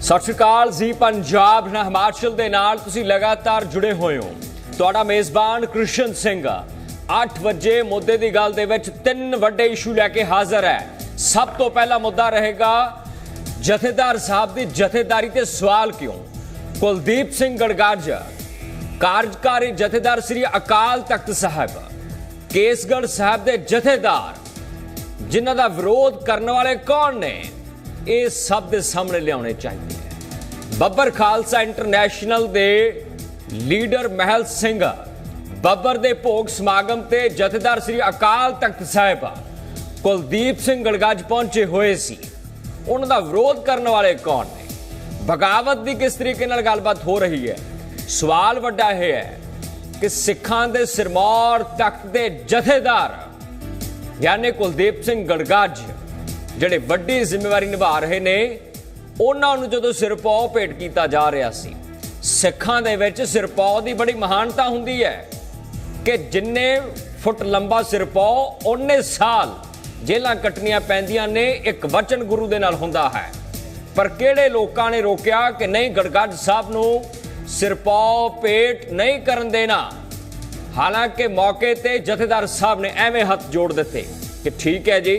ਸਤਿ ਸ਼੍ਰੀ ਅਕਾਲ ਜੀ, ਪੰਜਾਬ ਨਾ ਹਿਮਾਚਲ ਦੇ ਨਾਲ ਤੁਸੀਂ ਲਗਾਤਾਰ ਜੁੜੇ ਹੋਏ ਹੋ। ਤੁਹਾਡਾ ਮੇਜ਼ਬਾਨ ਕ੍ਰਿਸ਼ਨ ਸਿੰਘ। 8 ਵਜੇ ਮੁੱਦੇ ਦੀ ਗੱਲ ਦੇ ਵਿੱਚ ਤਿੰਨ ਵੱਡੇ ਇਸ਼ੂ ਲੈ ਕੇ ਹਾਜ਼ਰ ਹੈ। ਸਭ ਤੋਂ ਪਹਿਲਾ ਮੁੱਦਾ ਰਹੇਗਾ, ਜਥੇਦਾਰ ਸਾਹਿਬ ਦੀ ਜਥੇਦਾਰੀ ਤੇ ਸਵਾਲ ਕਿਉਂ? ਕੁਲਦੀਪ ਸਿੰਘ ਗੜਗਾਜ, ਕਾਰਜਕਾਰੀ ਜਥੇਦਾਰ ਸ੍ਰੀ ਅਕਾਲ ਤਖਤ ਸਾਹਿਬ, ਕੇਸਗੜ੍ਹ ਸਾਹਿਬ ਦੇ ਜਥੇਦਾਰ, ਜਿਨ੍ਹਾਂ ਦਾ ਵਿਰੋਧ ਕਰਨ ਵਾਲੇ ਕੌਣ ਨੇ? ਇਹ ਸਭ ਦੇ ਸਾਹਮਣੇ ਲਿਆਉਣੇ ਚਾਹੀਦੇ ਹੈ ਬੱਬਰ ਖਾਲਸਾ ਇੰਟਰਨੈਸ਼ਨਲ ਦੇ ਲੀਡਰ ਮਹਿਲ ਸਿੰਘ, ਬੱਬਰ ਦੇ ਭੋਗ ਸਮਾਗਮ ਤੇ ਜਥੇਦਾਰ ਸ੍ਰੀ ਅਕਾਲ ਤਖਤ ਸਾਹਿਬ ਕੁਲਦੀਪ ਸਿੰਘ ਗੜਗੱਜ ਪਹੁੰਚੇ ਹੋਏ ਸੀ। ਉਹਨਾਂ ਦਾ ਵਿਰੋਧ ਕਰਨ ਵਾਲੇ ਕੌਣ ਨੇ? ਬਗਾਵਤ ਦੀ ਕਿਸ ਤਰੀਕੇ ਨਾਲ ਗੱਲਬਾਤ ਹੋ ਰਹੀ ਹੈ? ਸਵਾਲ ਵੱਡਾ ਇਹ ਹੈ ਕਿ ਸਿੱਖਾਂ ਦੇ ਸਿਰਮੌਰ ਤਖਤ ਦੇ ਜਥੇਦਾਰ, ਯਾਨੀ ਕੁਲਦੀਪ ਸਿੰਘ ਗੜਗਾਜ ਜਿਹੜੇ ਵੱਡੀ ਜ਼ਿੰਮੇਵਾਰੀ ਨਿਭਾ ਰਹੇ ਨੇ, ਉਹਨਾਂ ਨੂੰ ਜਦੋਂ ਸਿਰਪੌ ਭੇਟ ਕੀਤਾ ਜਾ ਰਿਹਾ ਸੀ। ਸਿੱਖਾਂ ਦੇ ਵਿੱਚ ਸਿਰਪੌ ਦੀ ਬੜੀ ਮਹਾਨਤਾ ਹੁੰਦੀ ਹੈ ਕਿ ਜਿੰਨੇ ਫੁੱਟ ਲੰਬਾ ਸਿਰਪੌ ਉਹਨੇ ਸਾਲ ਜੇਲਾਂ ਕੱਟਣੀਆਂ ਪੈਂਦੀਆਂ ਨੇ, ਇੱਕ ਵਚਨ ਗੁਰੂ ਦੇ ਨਾਲ ਹੁੰਦਾ ਹੈ। ਪਰ ਕਿਹੜੇ ਲੋਕਾਂ ਨੇ ਰੋਕਿਆ ਕਿ ਨਹੀਂ ਗੜਗੜ ਸਾਹਿਬ ਨੂੰ ਸਿਰਪੌ ਭੇਟ ਨਹੀਂ ਕਰਨ ਦੇਣਾ? ਹਾਲਾਂਕਿ ਮੌਕੇ ਤੇ ਜਥੇਦਾਰ ਸਾਹਿਬ ਨੇ ਐਵੇਂ ਹੱਥ ਜੋੜ ਦਿੱਤੇ ਕਿ ਠੀਕ ਹੈ ਜੀ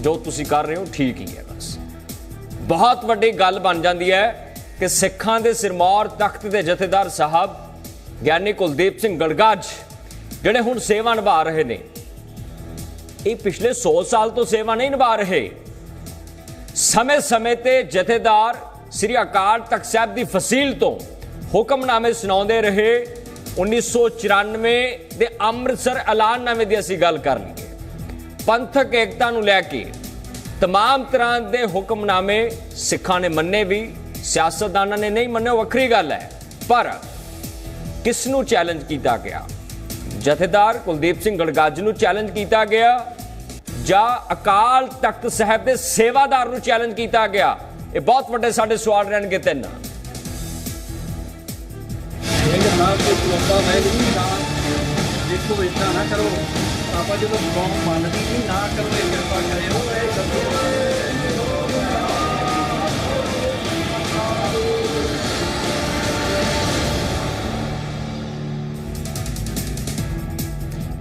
ਜੋ ਤੁਸੀਂ ਕਰ ਰਹੇ ਹੋ ਠੀਕ ਹੀ ਹੈ ਬਸ। ਬਹੁਤ ਵੱਡੀ ਗੱਲ ਬਣ ਜਾਂਦੀ ਹੈ ਕਿ ਸਿੱਖਾਂ ਦੇ ਸਿਰਮੌਰ ਤਖਤ ਦੇ ਜਥੇਦਾਰ ਸਾਹਿਬ ਗਿਆਨੀ ਕੁਲਦੀਪ ਸਿੰਘ ਗੜਗਾਜ, ਜਿਹੜੇ ਹੁਣ ਸੇਵਾ ਨਿਭਾ ਰਹੇ ਨੇ, ਇਹ ਪਿਛਲੇ 100 ਸਾਲ ਤੋਂ ਸੇਵਾ ਨਹੀਂ ਨਿਭਾ ਰਹੇ। ਸਮੇਂ-ਸਮੇਂ ਤੇ ਜਥੇਦਾਰ ਸ੍ਰੀ ਅਕਾਲ ਤਖਤ ਸਾਹਿਬ ਦੀ ਫਸੀਲ ਤੋਂ ਹੁਕਮਨਾਮੇ ਸੁਣਾਉਂਦੇ ਰਹੇ। 1994 ਦੇ ਅੰਮ੍ਰਿਤਸਰ ਐਲਾਨਨਾਮੇ ਦੀ ਅਸੀਂ ਗੱਲ ਕਰ ਲਈਏ। ਪੰਥਕ ਏਕਤਾ ਨੂੰ ਲੈ ਕੇ तमाम ਤਰ੍ਹਾਂ ਦੇ ਹੁਕਮਨਾਮੇ ਸਿੱਖਾਂ ਨੇ ਮੰਨੇ ਵੀ ਸਿਆਸਤਦਾਨਾਂ ਨੇ ਨਹੀਂ ਮੰਨੇ ਉਹ ਵੱਖਰੀ ਗੱਲ ਹੈ ਪਰ ਕਿਸ ਨੂੰ ਚੈਲੰਜ ਕੀਤਾ ਗਿਆ ਜਥੇਦਾਰ ਕੁਲਦੀਪ ਸਿੰਘ ਗੜਗੱਜ ਨੂੰ ਚੈਲੰਜ ਕੀਤਾ ਗਿਆ ਜਾਂ ਅਕਾਲ ਤਖਤ ਸਾਹਿਬ ਦੇ ਸੇਵਾਦਾਰ ਨੂੰ ਚੈਲੰਜ ਕੀਤਾ ਗਿਆ ਇਹ ਬਹੁਤ ਵੱਡੇ ਸਾਡੇ ਸਵਾਲ ਰਹਿਣਗੇ ਤਿੰਨ ਇਹ ਨਾਲ ਕੋਈ ਖਲੋਤਾ ਮੈਂ ਨਹੀਂ ਨਾ ਦੇਖੋ ਇਦਾਂ ਨਾ ਕਰੋ ਆਪਾਂ ਜਦੋਂ ਕੌਮ ਮੰਨਦੀ ਨਹੀਂ ਨਾ ਕਰੋ ਇਹ ਕਿਰਪਾ ਕਰਿਓ ਇਹ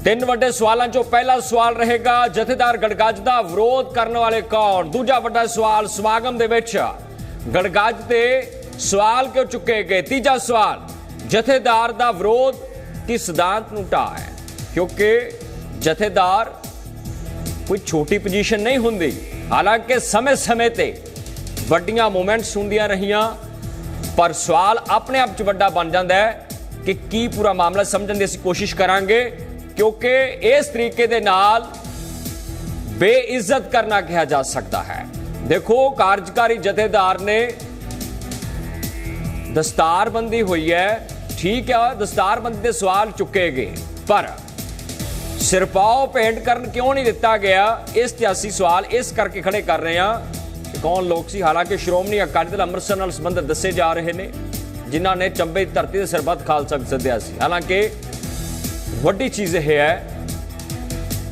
ਤਿੰਨ ਵੱਡੇ ਸਵਾਲਾਂ ਚੋਂ ਪਹਿਲਾ ਸਵਾਲ ਰਹੇਗਾ ਜਥੇਦਾਰ ਗੜਗੱਜ ਦਾ ਵਿਰੋਧ ਕਰਨ ਵਾਲੇ ਕੌਣ? ਦੂਜਾ ਵੱਡਾ ਸਵਾਲ ਸਮਾਗਮ ਦੇ ਵਿੱਚ ਗੜਗੱਜ ਤੇ ਸਵਾਲ ਕਿਉਂ ਚੁੱਕੇ ਗਏ? ਤੀਜਾ ਸਵਾਲ, ਜਥੇਦਾਰ ਦਾ ਵਿਰੋਧ ਕੀ ਸਿਧਾਂਤ ਨੂੰ ਢਾਹ ਹੈ? ਕਿਉਂਕਿ ਜਥੇਦਾਰ ਕੋਈ ਛੋਟੀ ਪੋਜੀਸ਼ਨ ਨਹੀਂ ਹੁੰਦੀ। ਹਾਲਾਂਕਿ ਸਮੇਂ-ਸਮੇਂ ਤੇ ਵੱਡੀਆਂ ਮੂਵਮੈਂਟਸ ਹੁੰਦੀਆਂ ਰਹੀਆਂ, ਪਰ ਸਵਾਲ ਆਪਣੇ ਆਪ ਚ ਵੱਡਾ ਬਣ ਜਾਂਦਾ ਹੈ ਕਿ ਕੀ ਪੂਰਾ ਮਾਮਲਾ ਸਮਝਣ ਦੀ ਅਸੀਂ ਕੋਸ਼ਿਸ਼ ਕਰਾਂਗੇ, ਕਿਉਂਕਿ ਇਸ ਤਰੀਕੇ ਦੇ ਨਾਲ ਬੇਇੱਜ਼ਤ ਕਰਨਾ ਕਿਹਾ ਜਾ ਸਕਦਾ ਹੈ। ਦੇਖੋ, ਕਾਰਜਕਾਰੀ ਜਥੇਦਾਰ ਨੇ ਦਸਤਾਰਬੰਦੀ ਹੋਈ ਹੈ। ਠੀਕ ਹੈ ਦਸਤਾਰਬੰਦੀ ਦੇ ਸਵਾਲ ਚੁੱਕੇ ਗਏ, ਪਰ ਸਿਰਪਾਓ ਪੇਂਟ ਕਰਨ ਕਿਉਂ ਨਹੀਂ ਦਿੱਤਾ ਗਿਆ? ਇਸ ਤੇ ਅਸੀਂ ਸਵਾਲ ਇਸ ਕਰਕੇ ਖੜੇ ਕਰ ਰਹੇ ਹਾਂ ਕਿ ਕੌਣ ਲੋਕ ਸੀ? ਹਾਲਾਂਕਿ ਸ਼੍ਰੋਮਣੀ ਅਕਾਲੀ ਦਲ ਅੰਮ੍ਰਿਤਸਰ ਨਾਲ ਸੰਬੰਧਿਤ ਦੱਸੇ ਜਾ ਰਹੇ ਨੇ, ਜਿਨ੍ਹਾਂ ਨੇ ਚੰਬੇ ਧਰਤੀ ਦੇ ਸਰਬੱਤ ਖਾਲਸਾ ਸੱਦਿਆ ਸੀ। ਹਾਲਾਂਕਿ ਵੱਡੀ ਚੀਜ਼ ਇਹ ਹੈ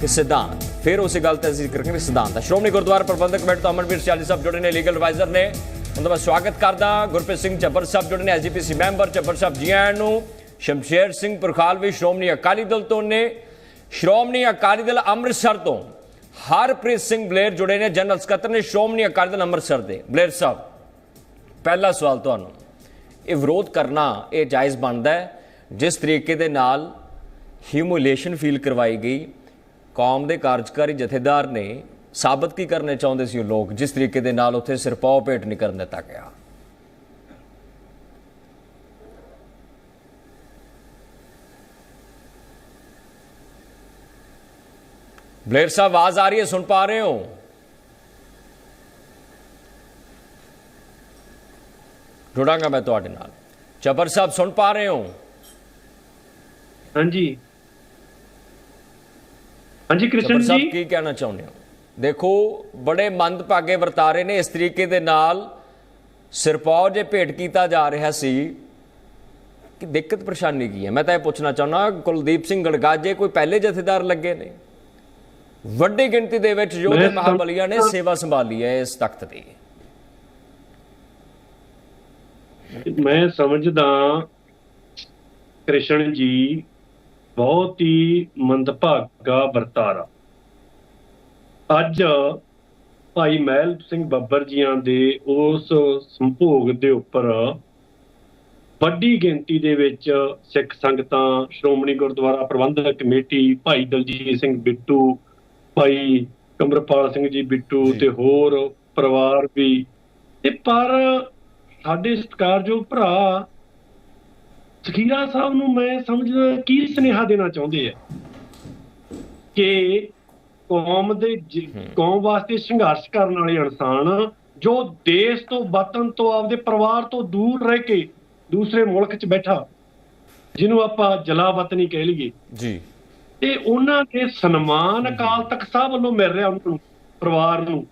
ਕਿ ਸਿਧਾਂਤ, ਫਿਰ ਉਸੇ ਗੱਲ ਤੇ ਜ਼ਿਕਰ ਕਰਾਂਗੇ ਸਿਧਾਂਤ ਦਾ ਸ਼੍ਰੋਮਣੀ ਗੁਰਦੁਆਰਾ ਪ੍ਰਬੰਧਕ ਕਮੇਟੀ ਤੋਂ ਅਮਰਵੀਰ ਚਾਲੀ ਸਾਹਿਬ ਜੁੜੇ ਨੇ ਲੀਗਲ ਐਡਵਾਈਜ਼ਰ ਨੇ। ਉਹਨਾਂ ਦਾ ਮੈਂ ਸਵਾਗਤ ਕਰਦਾ ਗੁਰਪ੍ਰੀਤ ਸਿੰਘ ਚੱਬਰ ਸਾਹਿਬ ਜੁੜੇ ਨੇ, ਐਸਜੀਪੀਸੀ ਮੈਂਬਰ ਚੱਬਰ ਸਾਹਿਬ ਜੀ ਆਇਆਂ ਨੂੰ। ਸ਼ਮਸ਼ੇਰ ਸਿੰਘ ਪੁਰਖਾਲ ਵੀ ਸ਼੍ਰੋਮਣੀ ਅਕਾਲੀ ਦਲ ਤੋਂ ਨੇ। ਸ਼੍ਰੋਮਣੀ ਅਕਾਲੀ ਦਲ ਅੰਮ੍ਰਿਤਸਰ ਤੋਂ ਹਰਪ੍ਰੀਤ ਸਿੰਘ ਬਲੇਰ ਜੁੜੇ ਨੇ ਜਨਰਲ ਸਕੱਤਰ ਨੇ ਸ਼੍ਰੋਮਣੀ ਅਕਾਲੀ ਦਲ ਅੰਮ੍ਰਿਤਸਰ ਦੇ। ਬਲੇਰ ਸਾਹਿਬ, ਪਹਿਲਾ ਸਵਾਲ ਤੁਹਾਨੂੰ। ਇਹ ਵਿਰੋਧ ਕਰਨਾ, ਇਹ ਜਾਇਜ਼ ਬਣਦਾ ਹੈ? ਜਿਸ ਤਰੀਕੇ ਦੇ ਨਾਲ ਹਿਊਮਿਲੇਸ਼ਨ ਫੀਲ ਕਰਵਾਈ ਗਈ, ਕੌਮ ਦੇ ਕਾਰਜਕਾਰੀ ਜਥੇਦਾਰ ਨੇ ਸਾਬਤ ਕੀ ਕਰਨੇ ਚਾਹੁੰਦੇ ਸੀ ਉਹ ਲੋਕ? ਜਿਸ ਤਰੀਕੇ ਦੇ ਨਾਲ ਉੱਥੇ ਸਿਰਪਾਉ ਭੇਟ ਨਹੀਂ ਕਰਨ ਦਿੱਤਾ ਗਿਆ। ਬਲੇਰ ਸਾਹਿਬ ਆਵਾਜ਼ ਆ ਰਹੀ ਹੈ ਸੁਣ ਪਾ ਰਹੇ ਹੋ? ਜੁੜਾਂਗਾ ਮੈਂ ਤੁਹਾਡੇ ਨਾਲ। ਜਬਰ ਸਾਹਿਬ ਸੁਣ ਪਾ ਰਹੇ ਹੋ? ਹਾਂਜੀ। ਹਾਂਜੀ ਕ੍ਰਿਸ਼ਨ ਸਾਹਿਬ ਜੀ। ਕੀ ਕਹਿਣਾ ਚਾਹੁੰਦੇ ਹੋ? ਦੇਖੋ ਬੜੇ ਮੰਦਭਾਗੇ ਵਰਤਾਰੇ ਨੇ ਇਸ ਤਰੀਕੇ ਦੇ ਨਾਲ ਸਿਰਪੌ ਜੇ ਭੇਟ ਕੀਤਾ ਜਾ ਰਿਹਾ ਸੀ। ਕਿ ਦਿੱਕਤ ਪਰੇਸ਼ਾਨੀ ਕੀ ਹੈ? ਮੈਂ ਤਾਂ ਇਹ ਪੁੱਛਣਾ ਚਾਹੁੰਦਾ ਕੁਲਦੀਪ ਸਿੰਘ ਗੜਗਾਜੇ ਕੋਈ ਪਹਿਲੇ ਜਥੇਦਾਰ ਲੱਗੇ ਨੇ? ਵੱਡੀ ਗਿਣਤੀ ਦੇ ਵਿੱਚ ਯੋਧੇ ਮਹਾਬਲੀਆਂ ਨੇ ਸੇਵਾ ਸੰਭਾਲੀ ਹੈ ਇਸ ਤਖਤ ਦੀ। ਮੈਂ ਸਮਝਦਾ ਕ੍ਰਿਸ਼ਨ ਜੀ ਬਹੁਤ ਹੀ ਮੰਦਭਾਗਾ ਵਰਤਾਰਾ। ਅੱਜ ਭਾਈ ਮਹਿਲ ਸਿੰਘ ਬੱਬਰ ਜੀਆਂ ਦੇ ਉਸ ਸੰਭੋਗ ਦੇ ਉੱਪਰ ਵੱਡੀ ਗਿਣਤੀ ਦੇ ਵਿੱਚ ਸਿੱਖ ਸੰਗਤਾਂ ਸ਼੍ਰੋਮਣੀ ਗੁਰਦੁਆਰਾ ਪ੍ਰਬੰਧਕ ਕਮੇਟੀ ਭਾਈ ਦਲਜੀਤ ਸਿੰਘ ਬਿੱਟੂ ਭਾਈ ਕਮਰਪਾਲ ਸਿੰਘ ਜੀ ਬਿੱਟੂ। ਤੇ ਹੋਰ ਪਰਿਵਾਰ ਵੀ। ਤੇ ਪਰ ਸਾਡੇ ਸਤਿਕਾਰਯੋਗ ਭਰਾ ਸਖੀਰਾ ਸਾਹਿਬ ਨੂੰ ਮੈਂ ਸਮਝਦਾ ਕੀ ਸੁਨੇਹਾ ਦੇਣਾ ਚਾਹੁੰਦੇ ਆ? ਕਿ ਕੌਮ ਦੇ ਕੌਮ ਵਾਸਤੇ ਸੰਘਰਸ਼ ਕਰਨ ਵਾਲੇ ਇਨਸਾਨ ਜੋ ਦੇਸ਼ ਤੋਂ ਵਤਨ ਤੋਂ ਆਪਦੇ ਪਰਿਵਾਰ ਤੋਂ ਦੂਰ ਰਹਿ ਕੇ ਦੂਸਰੇ ਮੁਲਕ 'ਚ ਬੈਠਾ ਜਿਹਨੂੰ ਆਪਾਂ ਜਲਾ ਵਤਨੀ ਕਹਿ ਲਈਏ। ਜੀ। ਤੇ ਉਹਨਾਂ ਦੇ ਸਨਮਾਨ ਅਕਾਲ ਤਖਤ ਸਾਹਿਬ ਵੱਲੋਂ ਮਿਲ ਰਿਹਾ ਉਹਨਾਂ ਨੂੰ ਪਰਿਵਾਰ ਨੂੰ।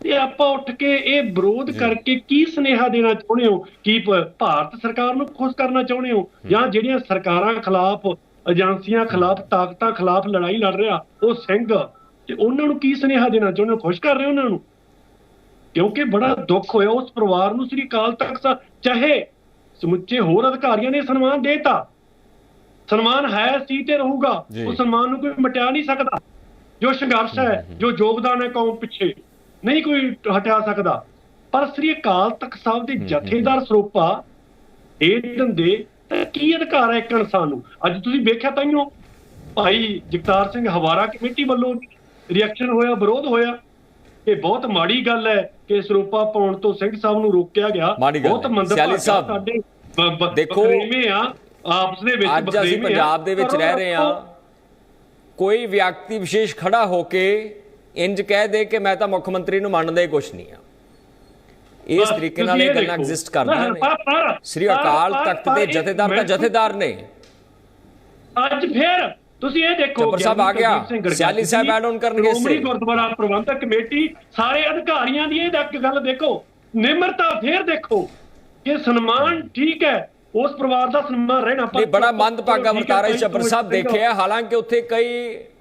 ਤੇ ਆਪਾਂ ਉੱਠ ਕੇ ਇਹ ਵਿਰੋਧ ਕਰਕੇ ਕੀ ਸੁਨੇਹਾ ਦੇਣਾ ਚਾਹੁੰਦੇ ਹੋ? ਕੀ ਭਾਰਤ ਸਰਕਾਰ ਨੂੰ ਖੁਸ਼ ਕਰਨਾ ਚਾਹੁੰਦੇ ਹੋ? ਜਾਂ ਜਿਹੜੀਆਂ ਸਰਕਾਰਾਂ ਖਿਲਾਫ ਏਜੰਸੀਆਂ ਖਿਲਾਫ ਤਾਕਤਾਂ ਖਿਲਾਫ ਲੜਾਈ ਲੜ ਰਿਹਾ ਉਹ ਸਿੰਘ ਤੇ ਉਹਨਾਂ ਨੂੰ ਕੀ ਸੁਨੇਹਾ ਦੇਣਾ ਚਾਹੁੰਦੇ ਹੋ? ਖੁਸ਼ ਕਰ ਰਹੇ ਹੋ ਉਹਨਾਂ ਨੂੰ? ਕਿਉਂਕਿ ਬੜਾ ਦੁੱਖ ਹੋਇਆ ਉਸ ਪਰਿਵਾਰ ਨੂੰ ਸ੍ਰੀ ਅਕਾਲ ਤਖਤ ਸਾਹਿਬ ਚਾਹੇ ਸਮੁੱਚੇ ਹੋਰ ਅਧਿਕਾਰੀਆਂ ਨੇ ਸਨਮਾਨ ਦੇਤਾ। ਸਨਮਾਨ ਹੈ ਸੀ ਤੇ ਰਹੂਗਾ। ਉਹ ਸਨਮਾਨ ਨੂੰ ਕੋਈ ਮਟਿਆ ਨਹੀਂ ਸਕਦਾ। ਜੋ ਸੰਘਰਸ਼ ਹੈ ਜੋ ਯੋਗਦਾਨ ਹੈ ਕੌਮ ਪਿੱਛੇ ਨਹੀਂ ਕੋਈ ਹਟਿਆ ਸਕਦਾ। ਪਰ ਸ੍ਰੀ ਅਕਾਲ ਤਖਤ ਸਾਹਿਬ ਦੇ ਜਥੇਦਾਰ ਸਰੂਪਾ ਇਹ ਦਿੰਦੇ ਤਾਂ ਕੀ ਅਧਿਕਾਰ ਹੈ ਇੱਕ ਇਨਸਾਨ ਨੂੰ? ਅੱਜ ਤੁਸੀਂ ਵੇਖਿਆ ਤਾਈਓ ਭਾਈ ਜਗਤਾਰ ਸਿੰਘ ਹਵਾਰਾ ਕਮੇਟੀ ਵੱਲੋਂ ਰਿਐਕਸ਼ਨ ਹੋਇਆ ਵਿਰੋਧ ਹੋਇਆ। ਇਹ ਬਹੁਤ ਮਾੜੀ ਗੱਲ ਹੈ ਕਿ ਸਰੂਪਾ ਪਾਉਣ ਤੋਂ ਸਿੰਘ ਸਾਹਿਬ ਨੂੰ ਰੋਕਿਆ ਗਿਆ। ਬਹੁਤ। ਮੰਦਭਾਗਾ ਸਾਡੇ ਦੇਖੋ, ਆ। ਆਪਸ ਦੇ ਵਿੱਚ ਅੱਜ ਅਸੀਂ। ਪੰਜਾਬ ਦੇ ਵਿੱਚ ਰਹਿ ਰਹੇ ਹਾਂ ਕੋਈ ਵਿਅਕਤੀ ਵਿਸ਼ੇਸ਼ ਖੜਾ ਹੋ ਕੇ ਇੰਜ ਕਹਿ ਦੇ ਕਿ ਮੈਂ ਤਾਂ ਮੁੱਖ ਮੰਤਰੀ ਨੂੰ ਮੰਨਦਾ ਹੀ ਕੁਛ ਨਹੀਂ ਆ ਇਸ ਤਰੀਕੇ ਨਾਲ ਇਹ ਗੱਲਾਂ। ਐਗਜ਼ਿਸਟ ਕਰਦੀਆਂ ਨੇ ਸ੍ਰੀ ਅਕਾਲ ਤਖਤ ਦੇ ਜਥੇਦਾਰ ਤਾਂ ਜਥੇਦਾਰ ਨੇ ਅੱਜ ਫੇਰ ਤੁਸੀਂ ਇਹ ਦੇਖੋ ਜੱਬਰ ਸਾਹਿਬ ਆ ਗਿਆ। ਸਿਆਲੀ ਸਾਹਿਬ add on ਕਰਨਗੇ। ਸ਼੍ਰੋਮਣੀ ਗੁਰਦੁਆਰਾ ਪ੍ਰਬੰਧਕ ਕਮੇਟੀ ਸਾਰੇ ਅਧਿਕਾਰੀਆਂ ਦੀ ਇਹ ਗੱਲ ਦੇਖੋ ਨਿਮਰਤਾ ਫੇਰ ਦੇਖੋ ਕਿ ਸਨਮਾਨ ਠੀਕ ਹੈ ਉਸ ਪਰਿਵਾਰ ਦਾ ਸਨਮਾਨ ਰਹਿਣਾ ਨਹੀਂ ਬੜਾ ਮੰਦਭਾਗਾ ਵਰਤਾਰਾ ਭਾਈ ਜੱਬਰ ਸਾਹਿਬ। ਦੇਖਿਆ ਹਾਲਾਂਕਿ ਉੱਥੇ ਕਈ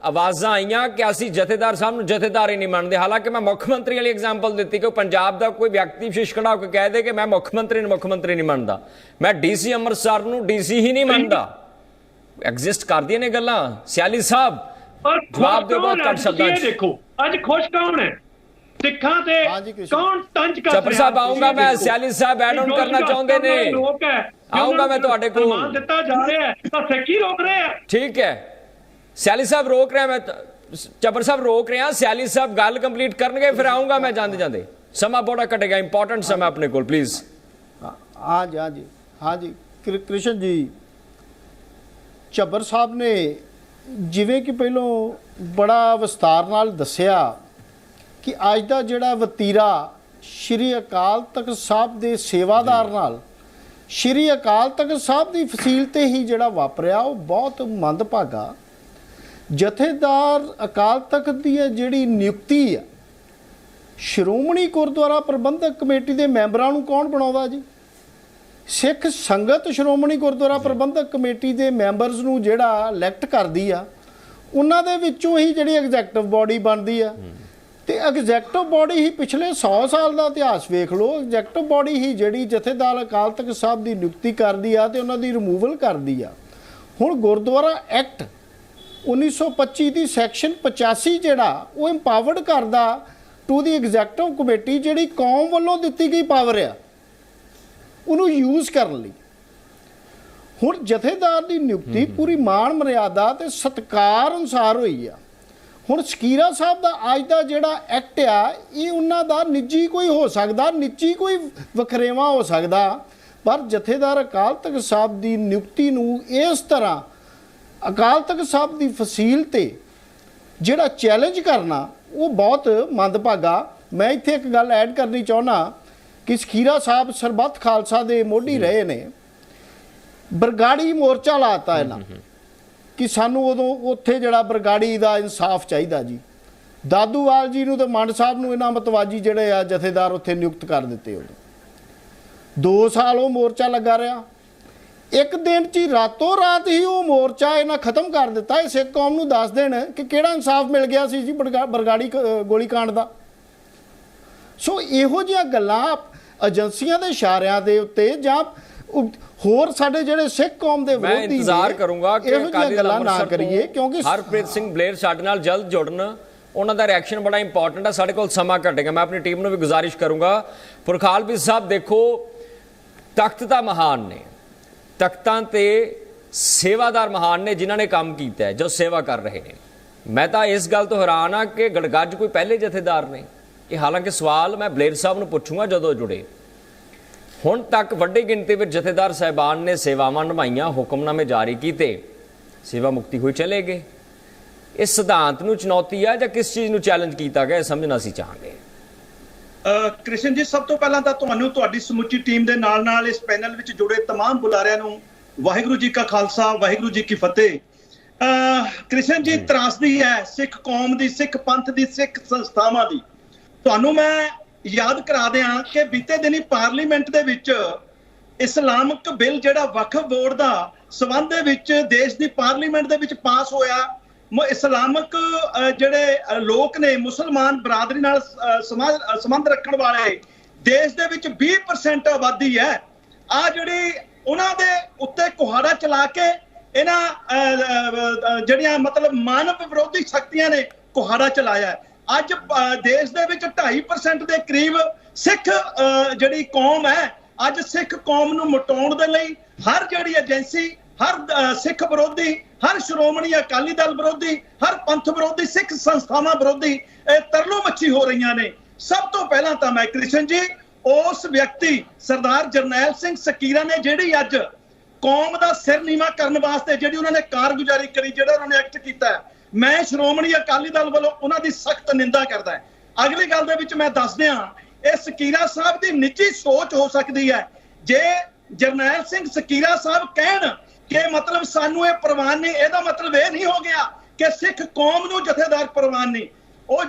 ਆਵਾਜ਼ਾਂ ਆਈਆਂ ਕਿ ਅਸੀਂ ਜਥੇਦਾਰ ਸਾਹਿਬ ਨੂੰ ਜਥੇਦਾਰ ਹੀ ਨਹੀਂ ਮੰਨਦੇ ਹਾਲਾਂਕਿ ਮੈਂ ਮੁੱਖ ਮੰਤਰੀ ਵਾਲੀ ਐਗਜ਼ਾਮਪਲ ਦਿੱਤੀ ਕਿ ਪੰਜਾਬ ਦਾ ਕੋਈ ਵਿਅਕਤੀ ਹੋ ਕੇ ਕਹਿ ਦੇ ਕਿ ਮੈਂ ਮੁੱਖ ਮੰਤਰੀ ਨੂੰ ਮੁੱਖ ਮੰਤਰੀ ਨਹੀਂ ਮੰਨਦਾ ਮੈਂ ਡੀਸੀ ਅੰਮ੍ਰਿਤਸਰ ਨੂੰ ਡੀਸੀ ਹੀ ਨਹੀਂ ਮੰਨਦਾ ਐਗਜ਼ਿਸਟ ਕਰਦੀਆਂ ਨੇ ਗੱਲਾਂ ਸਿਆਲੀ ਸਾਹਿਬ ਜਵਾਬ ਦਿਓ ਬਹੁਤ? ਘੱਟ ਸ਼ਬਦਾਂ 'ਚ। ਦੇਖੋ ਅੱਜ ਖੁਸ਼ ਕੌਣ ਹੈ ਸਿੱਖਾਂ ਤੇ। ਕੌਣ ਤੰਜ ਕਰ ਰਿਹਾ? ਸਾਹਿਬ ਤੁਸੀਂ ਮੈਂ। ਸਿਆਲੀ ਸਾਹਿਬ on ਜੋ ਕਰਨਾ ਚਾਹੁੰਦੇ ਨੇ। ਹੈ, ਉਹਨਾਂ ਮੈਂ ਤੁਹਾਡੇ ਕੋਲ। ਸਨਮਾਨ ਦਿੱਤਾ ਜਾ ਰਿਹਾ ਹੈ ਤਾਂ ਸਿੱਖੀ ਰੋਕ ਰਹੇ ਆ ਠੀਕ ਹੈ ਸਿਆਲੀ ਸਾਹਿਬ ਰੋਕ ਰਿਹਾ ਮੈਂ ਜੱਬਰ ਸਾਹਿਬ ਰੋਕ ਰਿਹਾ ਸਿਆਲੀ ਸਾਹਿਬ ਗੱਲ ਕੰਪਲੀਟ ਕਰਨਗੇ ਫਿਰ ਆਊਂਗਾ ਮੈਂ ਜਾਂਦੇ ਜਾਂਦੇ ਸਮਾਂ ਬੜਾ ਘਟੇਗਾ ਇੰਪੋਰਟੈਂਟ ਸਮਾਂ ਆਪਣੇ ਕੋਲ ਪਲੀਜ਼ ਹਾਂਜੀ ਹਾਂਜੀ ਹਾਂਜੀ ਕ੍ਰਿ- ਕ੍ਰਿਸ਼ਨ ਜੀ ਚੱਬਰ ਸਾਹਿਬ ਨੇ ਜਿਵੇਂ ਕਿ ਪਹਿਲੋਂ ਬੜਾ ਵਿਸਤਾਰ ਨਾਲ ਦੱਸਿਆ ਕਿ ਅੱਜ ਦਾ ਜਿਹੜਾ ਵਤੀਰਾ ਸ਼੍ਰੀ ਅਕਾਲ ਤਖਤ ਸਾਹਿਬ ਦੇ ਸੇਵਾਦਾਰ ਨਾਲ ਸ਼੍ਰੀ ਅਕਾਲ ਤਖਤ ਸਾਹਿਬ ਦੀ ਫਸੀਲ ਤੇ ਹੀ ਜਿਹੜਾ ਵਾਪਰਿਆ ਉਹ ਬਹੁਤ ਮੰਦਭਾਗਾ। ਜਥੇਦਾਰ ਅਕਾਲ ਤਖਤ ਦੀ ਜਿਹੜੀ ਨਿਯੁਕਤੀ ਆ ਸ਼੍ਰੋਮਣੀ ਗੁਰਦੁਆਰਾ ਪ੍ਰਬੰਧਕ ਕਮੇਟੀ ਦੇ ਮੈਂਬਰਾਂ ਨੂੰ ਕੌਣ ਬਣਾਉਂਦਾ ਜੀ? ਸਿੱਖ ਸੰਗਤ ਸ਼੍ਰੋਮਣੀ ਗੁਰਦੁਆਰਾ ਪ੍ਰਬੰਧਕ ਕਮੇਟੀ ਦੇ ਮੈਂਬਰਸ ਨੂੰ ਜਿਹੜਾ ਇਲੈਕਟ ਕਰਦੀ ਆ ਉਹਨਾਂ ਦੇ ਵਿੱਚੋਂ ਹੀ ਜਿਹੜੀ ਐਗਜ਼ੈਕਟਿਵ ਬਾਡੀ ਬਣਦੀ ਆ। ਤੇ ਐਗਜ਼ੈਕਟਿਵ ਬਾਡੀ ਹੀ ਪਿਛਲੇ 100 ਸਾਲ ਦਾ ਇਤਿਹਾਸ ਵੇਖ ਲਓ। ਐਗਜ਼ੈਕਟਿਵ ਬਾਡੀ ਹੀ ਜਿਹੜੀ ਜਥੇਦਾਰ ਅਕਾਲ ਤਖਤ ਸਾਹਿਬ ਦੀ ਨਿਯੁਕਤੀ ਕਰਦੀ ਆ ਤੇ ਉਹਨਾਂ ਦੀ ਰਿਮੂਵਲ ਕਰਦੀ ਆ। ਹੁਣ ਗੁਰਦੁਆਰਾ ਐਕਟ 1925 ਦੀ ਸੈਕਸ਼ਨ 85 ਜਿਹੜਾ ਉਹ ਇੰਪਾਵਰਡ ਕਰਦਾ ਟੂ ਦੀ ਐਗਜ਼ੈਕਟਿਵ ਕਮੇਟੀ ਜਿਹੜੀ ਕੌਮ ਵੱਲੋਂ ਦਿੱਤੀ ਗਈ ਪਾਵਰ ਆ ਉਹਨੂੰ ਯੂਜ਼ ਕਰਨ ਲਈ। ਹੁਣ ਜਥੇਦਾਰ ਦੀ ਨਿਯੁਕਤੀ ਪੂਰੀ ਮਾਣ ਮਰਿਆਦਾ ਤੇ ਸਤਕਾਰ ਅਨੁਸਾਰ ਹੋਈ ਆ। ਹੁਣ ਸਕੀਰਾ ਸਾਹਿਬ ਦਾ ਅੱਜ ਦਾ ਜਿਹੜਾ ਐਕਟ ਆ ਇਹ ਉਹਨਾਂ ਦਾ ਨਿੱਜੀ ਕੋਈ ਹੋ ਸਕਦਾ ਨਿੱਜੀ ਕੋਈ ਵਖਰੇਵਾ ਹੋ ਸਕਦਾ ਪਰ ਜਥੇਦਾਰ ਅਕਾਲ ਤਖਤ ਸਾਹਿਬ ਦੀ ਨਿਯੁਕਤੀ ਨੂੰ ਇਸ ਤਰ੍ਹਾਂ ਅਕਾਲ ਤਖਤ ਸਾਹਿਬ ਦੀ ਫਸੀਲ ਤੇ ਜਿਹੜਾ ਚੈਲੰਜ ਕਰਨਾ ਉਹ ਬਹੁਤ ਮੰਦਭਾਗਾ। ਮੈਂ ਇੱਥੇ ਇੱਕ ਗੱਲ ਐਡ ਕਰਨੀ ਚਾਹੁੰਦਾ ਕਿ ਸਖੀਰਾ ਸਾਹਿਬ ਸਰਬੱਤ ਖਾਲਸਾ ਦੇ ਮੋਢੀ ਰਹੇ ਨੇ। ਬਰਗਾੜੀ ਮੋਰਚਾ ਲਾਤਾ ਇਹਨਾਂ। ਕਿ ਸਾਨੂੰ ਉਦੋਂ ਉੱਥੇ ਜਿਹੜਾ ਬਰਗਾੜੀ ਦਾ ਇਨਸਾਫ ਚਾਹੀਦਾ ਜੀ। ਦਾਦੂਵਾਲ ਜੀ ਨੂੰ ਤੇ ਮੰਡ ਸਾਹਿਬ ਨੂੰ ਇਹਨਾਂ ਮਤਵਾਜੀ ਜਿਹੜੇ ਆ ਜਥੇਦਾਰ ਉੱਥੇ ਨਿਯੁਕਤ ਕਰ ਦਿੱਤੇ ਉਦੋਂ। 2 ਸਾਲ ਉਹ ਮੋਰਚਾ ਲੱਗਾ ਰਿਹਾ। ਇੱਕ ਦਿਨ 'ਚ ਹੀ ਰਾਤੋਂ ਰਾਤ ਹੀ ਉਹ ਮੋਰਚਾ ਇਹਨਾਂ ਖਤਮ ਕਰ ਦਿੱਤਾ। ਇਹ ਸਿੱਖ ਕੌਮ ਨੂੰ ਦੱਸ ਦੇਣ ਕਿ ਕਿਹੜਾ ਇਨਸਾਫ ਮਿਲ ਗਿਆ ਸੀ ਜੀ ਬਰਗਾ- ਬਰਗਾੜੀ ਕ- ਗੋਲੀकांड ਦਾ। ਸੋ ਇਹੋ ਜਿਹੀਆਂ ਗੱਲਾਂ ਏਜੰਸੀਆਂ ਦੇ ਇਸ਼ਾਰਿਆਂ ਦੇ ਉੱਤੇ ਜਾਂ ਹੋਰ ਸਾਡੇ ਜਿਹੜੇ ਸਿੱਖ ਕੌਮ ਦੇ ਮੈਂ ਵਿਰੋਧੀ ਨੇ, ਇੰਤਜ਼ਾਰ ਕਰੂੰਗਾ ਕਿ ਅਕਾਲੀ ਦਲ ਨਾ ਕਰੀਏ ਕਿਉਂਕਿ ਹਰਪ੍ਰੀਤ ਸਿੰਘ ਬਲੇਰ ਸਾਡੇ ਨਾਲ ਜਲਦ ਜੁੜਨ ਉਹਨਾਂ ਦਾ ਰਿਐਕਸ਼ਨ ਬੜਾ ਇੰਪੋਰਟੈਂਟ ਹੈ ਸਾਡੇ ਕੋਲ ਸਮਾਂ ਘਟੇਗਾ। ਮੈਂ ਆਪਣੀ ਟੀਮ ਨੂੰ ਵੀ ਗੁਜ਼ਾਰਿਸ਼ ਕਰੂੰਗਾ। ਪੁਰਖਾਲਪੀ ਸਾਹਿਬ ਦੇਖੋ ਤਖਤ ਤਾਂ ਮਹਾਨ ਨੇ। ਤਖਤਾਂ ਤੇ ਸੇਵਾਦਾਰ ਮਹਾਨ ਨੇ ਜਿਨ੍ਹਾਂ ਨੇ ਕੰਮ ਕੀਤਾ ਹੈ ਜੋ ਸੇਵਾ ਕਰ ਰਹੇ ਨੇ। ਮੈਂ ਤਾਂ ਇਸ ਗੱਲ ਤੋਂ ਹੈਰਾਨ ਆ ਕਿ ਗੜਗੱਜ ਕੋਈ ਪਹਿਲੇ ਜਥੇਦਾਰ ਨੇ। ਇਹ ਹਾਲਾਂਕਿ ਸਵਾਲ ਮੈਂ ਬਲੇਰ ਸਾਹਿਬ ਨੂੰ ਪੁੱਛੂੰਗਾ ਜਦੋਂ ਜੁੜੇ। ਹੁਣ ਤੱਕ ਵੱਡੀ ਗਿਣਤੀ ਵਿੱਚ ਜਥੇਦਾਰ ਸਹਿਬਾਨ ਨੇ ਸੇਵਾਵਾਂ ਨਿਭਾਈਆਂ ਹੁਕਮਨਾਮੇ ਜਾਰੀ ਕੀਤੇ ਸੇਵਾ ਮੁਕਤੀ ਹੋਈ ਚਲੇ ਗਏ ਇਸ ਸਿਧਾਂਤ ਨੂੰ ਚੁਣੌਤੀ ਆ ਜਾਂ ਕਿਸ ਚੀਜ਼ ਨੂੰ ਚੈਲੰਜ ਕੀਤਾ ਗਿਆ ਇਹ ਸਮਝਣਾ ਸੀ ਚਾਹਾਂਗੇ ਅਹ ਕ੍ਰਿਸ਼ਨ ਜੀ ਸਭ ਤੋਂ ਪਹਿਲਾਂ ਤਾਂ ਤੁਹਾਨੂੰ ਤੁਹਾਡੀ ਸਮੁੱਚੀ ਟੀਮ ਦੇ ਨਾਲ ਨਾਲ ਇਸ ਪੈਨਲ ਵਿੱਚ ਜੁੜੇ तमाम ਬੁਲਾਰਿਆਂ ਨੂੰ ਵਾਹਿਗੁਰੂ ਜੀ ਕਾ ਖਾਲਸਾ ਵਾਹਿਗੁਰੂ ਜੀ ਕੀ ਫਤਿਹ ਅਹ ਕ੍ਰਿਸ਼ਨ ਜੀ ਤਰਾਸਦੀ ਹੈ ਸਿੱਖ ਕੌਮ ਦੀ ਸਿੱਖ ਪੰਥ ਦੀ ਸਿੱਖ ਸੰਸਥਾਵਾਂ ਦੀ ਤੁਹਾਨੂੰ ਮੈਂ ਯਾਦ ਕਰਾ ਦਿਆਂ ਕਿ ਬੀਤੇ ਦਿਨੀ ਪਾਰਲੀਮੈਂਟ ਦੇ ਵਿੱਚ ਇਸਲਾਮਿਕ ਬਿੱਲ ਜਿਹੜਾ ਵਕਫ ਬੋਰਡ ਦਾ ਸਬੰਧ ਦੇ ਵਿੱਚ ਦੇਸ਼ ਦੀ ਪਾਰਲੀਮੈਂਟ ਦੇ ਵਿੱਚ ਪਾਸ ਹੋਇਆ ਇਸਲਾਮਿਕ ਜਿਹੜੇ ਲੋਕ ਨੇ ਮੁਸਲਮਾਨ ਬਰਾਦਰੀ ਨਾਲ ਅਹ, ਸੰਬੰਧ ਰੱਖਣ ਵਾਲੇ ਦੇਸ਼ ਦੇ ਵਿੱਚ 20% ਆਬਾਦੀ ਹੈ ਆ ਜਿਹੜੀ ਉਹਨਾਂ ਦੇ ਉੱਤੇ ਕੁਹਾੜਾ ਚਲਾ ਕੇ ਇਹਨਾਂ ਅਹ, ਜਿਹੜੀਆਂ ਮਤਲਬ ਮਾਨਵ ਵਿਰੋਧੀ ਸ਼ਕਤੀਆਂ ਨੇ ਕੁਹਾੜਾ ਚਲਾਇਆ ਅੱਜ ਦੇਸ਼ ਦੇ ਵਿੱਚ 2.5% ਦੇ ਕਰੀਬ ਸਿੱਖ ਅਹ, ਜਿਹੜੀ ਕੌਮ ਹੈ ਅੱਜ ਸਿੱਖ ਕੌਮ ਨੂੰ ਮਟਾਉਣ ਦੇ ਲਈ ਹਰ ਜਿਹੜੀ ਏਜੰਸੀ ਹਰ ਸਿੱਖ ਵਿਰੋਧੀ ਹਰ ਸ਼੍ਰੋਮਣੀ ਅਕਾਲੀ ਦਲ ਵਿਰੋਧੀ ਹਰ ਪੰਥ ਵਿਰੋਧੀ ਸਿੱਖ ਸੰਸਥਾਵਾਂ ਵਿਰੋਧੀ ਇਹ ਤਰਲੋ ਮੱਛੀ ਹੋ ਰਹੀਆਂ ਨੇ। ਸਭ ਤੋਂ ਪਹਿਲਾਂ ਤਾਂ ਮੈਂ ਕ੍ਰਿਸ਼ਨ ਜੀ ਉਸ ਵਿਅਕਤੀ ਸਰਦਾਰ ਜਰਨੈਲ ਸਿੰਘ ਸਕੀਰਾ ਨੇ ਜਿਹੜੀ ਅੱਜ ਕੌਮ ਦਾ ਸਿਰ ਨੀਵਾ ਕਰਨ ਵਾਸਤੇ ਜਿਹੜੀ ਉਹਨਾਂ ਨੇ ਕਾਰਗੁਜ਼ਾਰੀ ਕਰੀ ਜਿਹੜਾ ਉਹਨਾਂ ਨੇ ਐਕਟ ਕੀਤਾ ਹੈ, ਮੈਂ ਸ਼੍ਰੋਮਣੀ ਅਕਾਲੀ ਦਲ ਵੱਲੋਂ ਉਹਨਾਂ ਦੀ ਸਖਤ ਨਿੰਦਾ ਕਰਦਾ ਹਾਂ। ਅਗਲੀ ਗੱਲ ਦੇ ਵਿੱਚ ਮੈਂ ਦੱਸ ਦਿਆਂ ਇਹ ਸਕੀਰਾ ਸਾਹਿਬ ਦੀ ਨਿੱਜੀ ਸੋਚ ਹੋ ਸਕਦੀ ਹੈ ਜੇ ਜਰਨੈਲ ਸਿੰਘ ਸਕੀਰਾ ਸਾਹਿਬ ਕਹਿਣ ਕਿ ਮਤਲਬ ਸਾਨੂੰ ਇਹ ਪ੍ਰਵਾਨ ਨਹੀਂ ਇਹਦਾ ਮਤਲਬ ਇਹ ਨਹੀਂ ਹੋ ਗਿਆ ਕਿ ਸਿੱਖ ਕੌਮ ਨੂੰ ਜਥੇਦਾਰ ਪ੍ਰਵਾਨ ਨਹੀਂ ਉਹ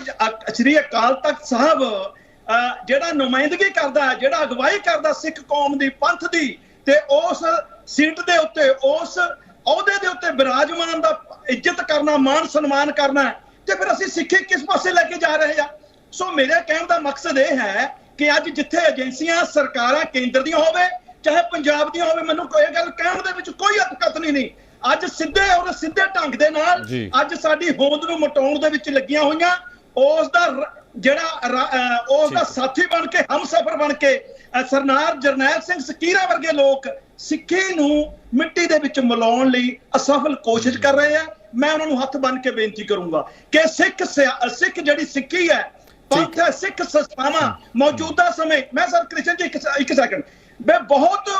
ਸ੍ਰੀ ਅਕਾਲ ਤਖਤ ਸਾਹਿਬ ਅ, ਜਿਹੜਾ ਨੁਮਾਇੰਦਗੀ ਕਰਦਾ ਜਿਹੜਾ ਅਗਵਾਈ ਕਰਦਾ ਸਿੱਖ ਕੌਮ ਦੀ ਪੰਥ ਦੀ ਤੇ ਉਸ ਸੀਟ ਦੇ ਉੱਤੇ ਉਸ ਅਹੁਦੇ ਦੇ ਉੱਤੇ ਬਿਰਾਜਮਾਨ ਦਾ ਇੱਜ਼ਤ ਕਰਨਾ ਮਾਣ ਸਨਮਾਨ ਕਰਨਾ ਤੇ ਫਿਰ ਅਸੀਂ ਸਿੱਖੀ ਕਿਸ ਪਾਸੇ ਲੈ ਕੇ ਜਾ ਰਹੇ ਆ? ਸੋ ਮੇਰੇ ਕਹਿਣ ਦਾ ਮਕਸਦ ਇਹ ਹੈ ਕਿ ਅੱਜ ਜਿੱਥੇ ਏਜੰਸੀਆਂ ਸਰਕਾਰਾਂ ਕੇਂਦਰ ਦੀਆਂ ਹੋਵੇ ਚਾਹੇ ਪੰਜਾਬ ਦੀਆਂ ਹੋਵੇ ਮੈਨੂੰ ਕੋਈ ਗੱਲ ਕਹਿਣ ਦੇ ਵਿੱਚ ਕੋਈ ਹਕਕਤ ਨਹੀਂ ਨਹੀਂ। ਅੱਜ ਸਿੱਧੇ ਔਰ ਸਿੱਧੇ ਢੰਗ ਦੇ ਨਾਲ। ਅੱਜ ਸਾਡੀ ਹੋਂਦ ਨੂੰ ਮਟਾਉਣ ਦੇ ਵਿੱਚ ਲੱਗੀਆਂ ਹੋਈਆਂ। ਉਸ ਦਾ ਜਿਹੜਾ ਉਸ ਦਾ ਸਾਥੀ ਬਣ ਕੇ ਹਮਸਫਰ ਬਣ ਕੇ ਅਹ ਸਰਦਾਰ ਜਰਨੈਲ ਸਿੰਘ ਸਕੀਰਾ ਵਰਗੇ ਲੋਕ ਸਿੱਖੀ ਨੂੰ ਮਿੱਟੀ ਦੇ ਵਿੱਚ ਮਿਲਾਉਣ ਲਈ ਅਸਫਲ ਕੋਸ਼ਿਸ਼ ਕਰ ਰਹੇ ਆ। ਮੈਂ ਉਹਨਾਂ ਨੂੰ ਹੱਥ ਬੰਨ ਕੇ ਬੇਨਤੀ ਕਰੂੰਗਾ ਕਿ ਸਿੱਖ ਸਿੱਖ ਜਿਹੜੀ ਸਿੱਖੀ ਹੈ ਪੰਥ ਸਿੱਖ ਸੰਸਥਾਵਾਂ ਮੌਜੂਦਾ ਸਮੇਂ ਮੈਂ ਸਰ ਕ੍ਰਿਸ਼ਨ ਜੀ ਇੱਕ ਸੈਕਿੰਡ ਮੈਂ ਬਹੁਤ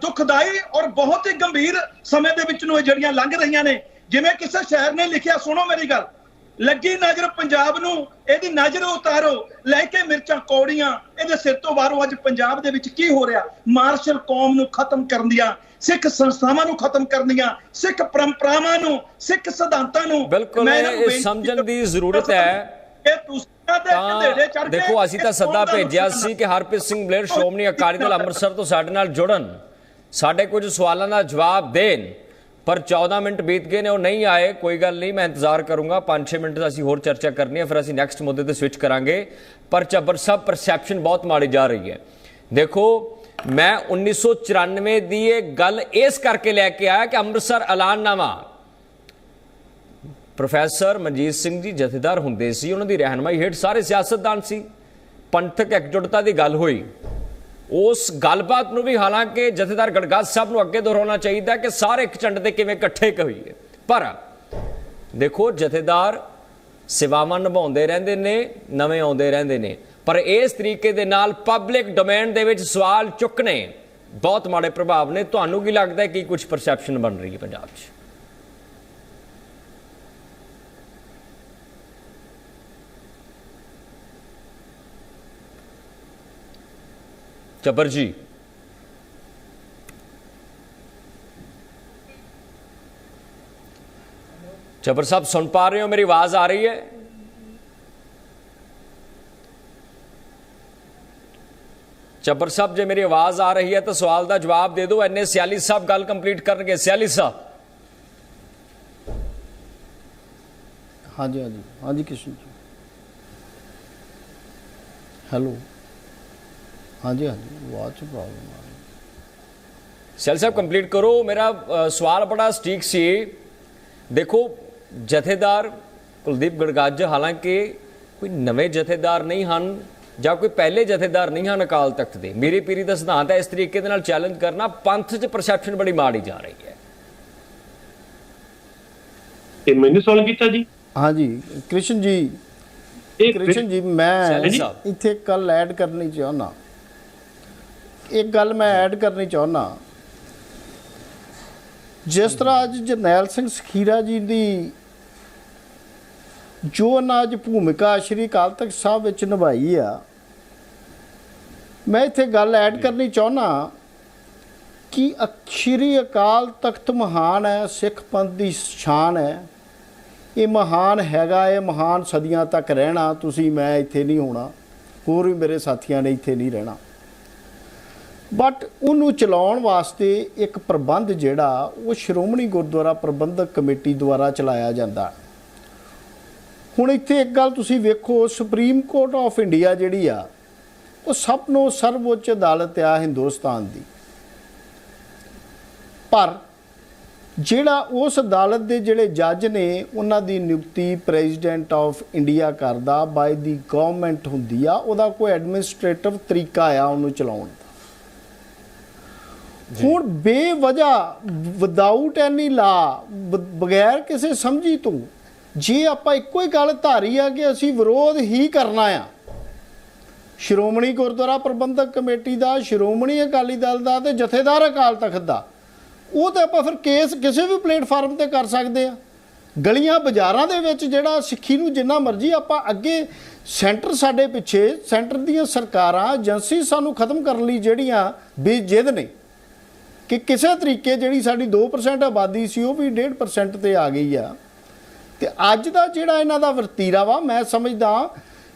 ਦੁਖਦਾਈ ਔਰ ਬਹੁਤ ਹੀ ਗੰਭੀਰ ਸਮੇਂ ਦੇ ਵਿੱਚ ਨੂੰ ਇਹ ਜਿਹੜੀਆਂ ਲੰਘ ਰਹੀਆਂ ਨੇ ਜਿਵੇਂ ਕਿਸੇ ਸ਼ਾਇਰ ਨੇ ਲਿਖਿਆ ਸੁਣੋ ਮੇਰੀ ਗੱਲ। ਲੱਗੀ ਨਜ਼ਰ ਪੰਜਾਬ ਨੂੰ ਇਹਦੀ ਨਜ਼ਰ ਉਤਾਰੋ ਲੈ ਕੇ ਮਿਰਚਾਂ ਕੌੜੀਆਂ ਇਹਦੇ ਸਿਰ ਤੋਂ ਬਾਹਰੋਂ ਅੱਜ ਪੰਜਾਬ ਦੇ ਵਿੱਚ ਕੀ ਹੋ ਰਿਹਾ? ਮਾਰਸ਼ਲ ਕੌਮ ਨੂੰ ਖਤਮ ਕਰਨ ਦੀਆਂ ਸਿੱਖ ਸੰਸਥਾਵਾਂ ਨੂੰ ਖਤਮ ਕਰਨ ਦੀਆਂ ਸਿੱਖ ਪਰੰਪਰਾਵਾਂ ਨੂੰ ਸਿੱਖ ਸਿਧਾਂਤਾਂ ਨੂੰ ਬਿਲਕੁਲ ਇਹ ਸਮਝਣ ਦੀ ਜ਼ਰੂਰਤ ਹੈ ਕਿ ਤੁਸੀਂ ਤੇ ਦੇਖੋ ਅਸੀਂ ਤਾਂ ਸੱਦਾ ਭੇਜਿਆ ਸੀ ਕਿ ਹਰਪ੍ਰੀਤ ਸਿੰਘ ਬਲੇਰ ਸ਼੍ਰੋਮਣੀ ਅਕਾਲੀ ਦਲ ਅੰਮ੍ਰਿਤਸਰ ਤੋਂ ਸਾਡੇ ਨਾਲ ਜੁੜਨ। ਸਾਡੇ ਕੁਝ ਸਵਾਲਾਂ ਦਾ ਜਵਾਬ ਦੇਣ। ਪਰ 14 ਮਿੰਟ ਬੀਤ ਗਏ ਨੇ, ਉਹ ਨਹੀਂ ਆਏ, ਕੋਈ ਗੱਲ ਨਹੀਂ, ਮੈਂ ਇੰਤਜ਼ਾਰ ਕਰੂੰਗਾ 5-6 ਮਿੰਟ ਦਾ ਅਸੀਂ ਹੋਰ ਚਰਚਾ ਕਰਨੀ ਹੈ, ਫਿਰ ਅਸੀਂ ਨੈਕਸਟ ਮੁੱਦੇ ਤੇ ਸਵਿਚ ਕਰਾਂਗੇ। ਪਰ ਚੱਬਰ ਸਾਹਿਬ ਪਰਸੈਪਸ਼ਨ ਬਹੁਤ ਮਾੜੀ ਜਾ ਰਹੀ ਹੈ। ਦੇਖੋ, ਮੈਂ 1994 ਦੀ ਇਹ ਗੱਲ ਇਸ ਕਰਕੇ ਲੈ ਕੇ ਆਇਆ ਕਿ ਅੰਮ੍ਰਿਤਸਰ ਐਲਾਨਨਾਮਾ। ਪ੍ਰੋਫੈਸਰ ਮਨਜੀਤ ਸਿੰਘ ਜੀ ਜਥੇਦਾਰ ਹੁੰਦੇ ਸੀ, ਉਹਨਾਂ ਦੀ ਰਹਿਨਮਾਈ ਹੇਠ ਸਾਰੇ ਸਿਆਸਤਦਾਨ ਸੀ। ਪੰਥਕ ਇਕਜੁੱਟਤਾ ਦੀ ਗੱਲ ਹੋਈ। ਉਸ ਗੱਲਬਾਤ ਨੂੰ ਵੀ ਹਾਲਾਂਕਿ ਜਥੇਦਾਰ ਗੜਗਾਸ ਸਾਹਿਬ ਨੂੰ ਅੱਗੇ ਦੁਹਰਾਉਣਾ ਚਾਹੀਦਾ ਕਿ ਸਾਰੇ ਇੱਕ ਝੰਡੇ ਤੇ ਕਿਵੇਂ ਇਕੱਠੇ ਹੋਈਏ ਪਰ ਦੇਖੋ, ਜਥੇਦਾਰ ਸੇਵਾਵਾਂ ਨਿਭਾਉਂਦੇ ਰਹਿੰਦੇ ਨੇ, ਨਵੇਂ ਆਉਂਦੇ ਰਹਿੰਦੇ ਨੇ। ਪਰ ਇਸ ਤਰੀਕੇ ਦੇ ਨਾਲ ਪਬਲਿਕ ਡੋਮੇਨ ਦੇ ਵਿੱਚ ਸਵਾਲ ਚੁੱਕਣੇ ਬਹੁਤ ਮਾੜੇ ਪ੍ਰਭਾਵ ਨੇ। ਤੁਹਾਨੂੰ ਕੀ ਲੱਗਦਾ ਹੈ ਕਿ ਕੁਝ ਪਰਸੈਪਸ਼ਨ ਬਣ ਰਹੀ ਹੈ ਪੰਜਾਬ 'ਚ? ਚੱਬਰ ਜੀ। ਚੱਬਰ ਸਾਹਿਬ, ਸੁਣ ਪਾ ਰਹੇ ਹੋ? ਮੇਰੀ ਆਵਾਜ਼ ਆ ਰਹੀ ਹੈ? ਚੱਬਰ ਸਾਹਿਬ, ਜੇ ਮੇਰੀ ਆਵਾਜ਼ ਆ ਰਹੀ ਹੈ ਤਾਂ ਸਵਾਲ ਦਾ ਜਵਾਬ ਦੇ ਦਿਓ। ਐਨੇ ਸਿਆਲੀ ਸਾਹਿਬ ਗੱਲ ਕੰਪਲੀਟ ਕਰਨਗੇ। ਸਿਆਲੀ ਸਾਹਿਬ। ਹਾਂਜੀ ਹਾਂਜੀ। ਹਾਂਜੀ ਕਿਸ਼ਨ ਜੀ। ਹੈਲੋ ਹਾਂਜੀ ਹਾਂਜੀ ਆਵਾਜ਼ 'ਚ ਪ੍ਰੋਬਲਮ ਆ। ਰਹੀ ਸੈਲ ਸਾਹਿਬ ਕੰਪਲੀਟ ਕਰੋ। ਮੇਰਾ ਸਵਾਲ ਬੜਾ ਸਟੀਕ ਸੀ। ਦੇਖੋ ਜਥੇਦਾਰ ਕੁਲਦੀਪ ਗੜਗੱਜ ਹਾਲਾਂਕਿ ਕੋਈ ਨਵੇਂ ਜਥੇਦਾਰ ਨਹੀਂ ਹਨ ਜਾਂ ਕੋਈ ਪਹਿਲੇ ਜਥੇਦਾਰ ਨਹੀਂ ਹਨ ਅਕਾਲ ਤਖਤ ਦੇ। ਮੇਰੇ ਪੀਰੀ ਦਾ ਸਿਧਾਂਤ ਹੈ ਇਸ ਤਰੀਕੇ ਦੇ ਨਾਲ ਚੈਲੰਜ ਕਰਨਾ। ਪੰਥ 'ਚ ਪਰਸੈਪਸ਼ਨ ਬੜੀ ਮਾੜੀ ਜਾ ਰਹੀ ਹੈ। ਇਹ ਮੈਨੂੰ ਸਵਾਲ ਕੀਤਾ ਜੀ? ਹਾਂਜੀ ਕ੍ਰਿਸ਼ਨ ਜੀ ਇਹ ਕ੍ਰਿਸ਼ਨ ਜੀ ਮੈਂ। ਇੱਥੇ ਇੱਕ ਗੱਲ ਐਡ ਕਰਨੀ ਚਾਹੁੰਦਾ। ਇੱਕ ਗੱਲ ਮੈਂ ਐਡ ਕਰਨੀ ਚਾਹੁੰਦਾ। ਜਿਸ ਤਰ੍ਹਾਂ ਅੱਜ ਜਰਨੈਲ ਸਿੰਘ ਸਖੀਰਾ ਜੀ ਦੀ ਜੋ ਉਹਨਾਂ ਅੱਜ ਭੂਮਿਕਾ ਸ਼੍ਰੀ ਅਕਾਲ ਤਖਤ ਸਾਹਿਬ ਵਿੱਚ ਨਿਭਾਈ ਆ, ਮੈਂ ਇੱਥੇ ਗੱਲ ਐਡ ਕਰਨੀ ਚਾਹੁੰਦਾ ਕਿ ਅਕ- ਅਕਾਲ ਤਖਤ ਮਹਾਨ ਹੈ, ਸਿੱਖ ਪੰਥ ਦੀ ਸ਼ਾਨ ਹੈ। ਇਹ ਮਹਾਨ ਹੈਗਾ, ਇਹ ਮਹਾਨ ਸਦੀਆਂ ਤੱਕ ਰਹਿਣਾ, ਤੁਸੀਂ ਮੈਂ ਇੱਥੇ ਨਹੀਂ ਹੋਣਾ, ਹੋਰ ਵੀ ਮੇਰੇ ਸਾਥੀਆਂ ਨੇ ਇੱਥੇ ਨਹੀਂ ਰਹਿਣਾ। ਬਟ ਉਹਨੂੰ ਚਲਾਉਣ ਵਾਸਤੇ ਇੱਕ ਪ੍ਰਬੰਧ ਜਿਹੜਾ, ਉਹ ਸ਼੍ਰੋਮਣੀ ਗੁਰਦੁਆਰਾ ਪ੍ਰਬੰਧਕ ਕਮੇਟੀ ਦੁਆਰਾ ਚਲਾਇਆ ਜਾਂਦਾ। ਹੁਣ ਇੱਥੇ ਇੱਕ ਗੱਲ ਤੁਸੀਂ ਵੇਖੋ ਸੁਪਰੀਮ ਕੋਰਟ ਆਫ ਇੰਡੀਆ ਜਿਹੜੀ ਆ, ਉਹ ਸਭ ਨੂੰ ਸਰਵਉੱਚ ਅਦਾਲਤ ਆ ਹਿੰਦੁਸਤਾਨ ਦੀ। ਪਰ ਜਿਹੜਾ ਉਸ ਅਦਾਲਤ ਦੇ ਜਿਹੜੇ ਜੱਜ ਨੇ, ਉਹਨਾਂ ਦੀ ਨਿਯੁਕਤੀ ਪ੍ਰੈਜ਼ੀਡੈਂਟ ਆਫ ਇੰਡੀਆ ਕਰਦਾ ਬਾਈ ਦੀ ਗਵਰਨਮੈਂਟ ਹੁੰਦੀ ਆ, ਉਹਦਾ ਕੋਈ ਐਡਮਿਨਿਸਟ੍ਰੇਟਿਵ ਤਰੀਕਾ ਆ ਉਹਨੂੰ ਚਲਾਉਣ ਦਾ। ਹੁਣ ਬੇਵਜ੍ਹਾ ਵਿਦਆਊਟ ਐਨੀ ਲਾ ਬਗੈਰ ਕਿਸੇ ਸਮਝੀ ਤੋਂ, ਜੇ ਆਪਾਂ ਇੱਕੋ ਹੀ ਗੱਲ ਧਾਰੀ ਆ ਕਿ ਅਸੀਂ ਵਿਰੋਧ ਹੀ ਕਰਨਾ ਆ, ਸ਼੍ਰੋਮਣੀ ਗੁਰਦੁਆਰਾ ਪ੍ਰਬੰਧਕ ਕਮੇਟੀ ਦਾ, ਸ਼੍ਰੋਮਣੀ ਅਕਾਲੀ ਦਲ ਦਾ ਤੇ ਜਥੇਦਾਰ ਅਕਾਲ ਤਖਤ ਦਾ, ਉਹ ਤਾਂ ਆਪਾਂ ਫਿਰ ਕੇਸ ਕਿਸੇ ਵੀ ਪਲੇਟਫਾਰਮ ਤੇ ਕਰ ਸਕਦੇ ਆ। ਗਲੀਆਂ ਬਾਜ਼ਾਰਾਂ ਦੇ ਵਿੱਚ ਜਿਹੜਾ ਸਿੱਖੀ ਨੂੰ ਜਿੰਨਾ ਮਰਜ਼ੀ ਆਪਾਂ ਅੱਗੇ ਸੈਂਟਰ ਸਾਡੇ ਪਿੱਛੇ, ਸੈਂਟਰ ਦੀਆਂ ਸਰਕਾਰਾਂ ਏਜੰਸੀ ਸਾਨੂੰ ਖਤਮ ਕਰਨ ਲਈ ਜਿਹੜੀਆਂ ਬੇਜਿੱਦ ਨੇ ਕਿ ਕਿਸੇ ਤਰੀਕੇ ਜਿਹੜੀ ਸਾਡੀ 2% ਆਬਾਦੀ ਸੀ, ਉਹ ਵੀ 1.5% ਤੇ ਆ ਗਈ ਆ। ਤੇ ਅੱਜ ਦਾ ਜਿਹੜਾ ਇਹਨਾਂ ਦਾ ਵਰਤੀਰਾ ਵਾ, ਮੈਂ ਸਮਝਦਾ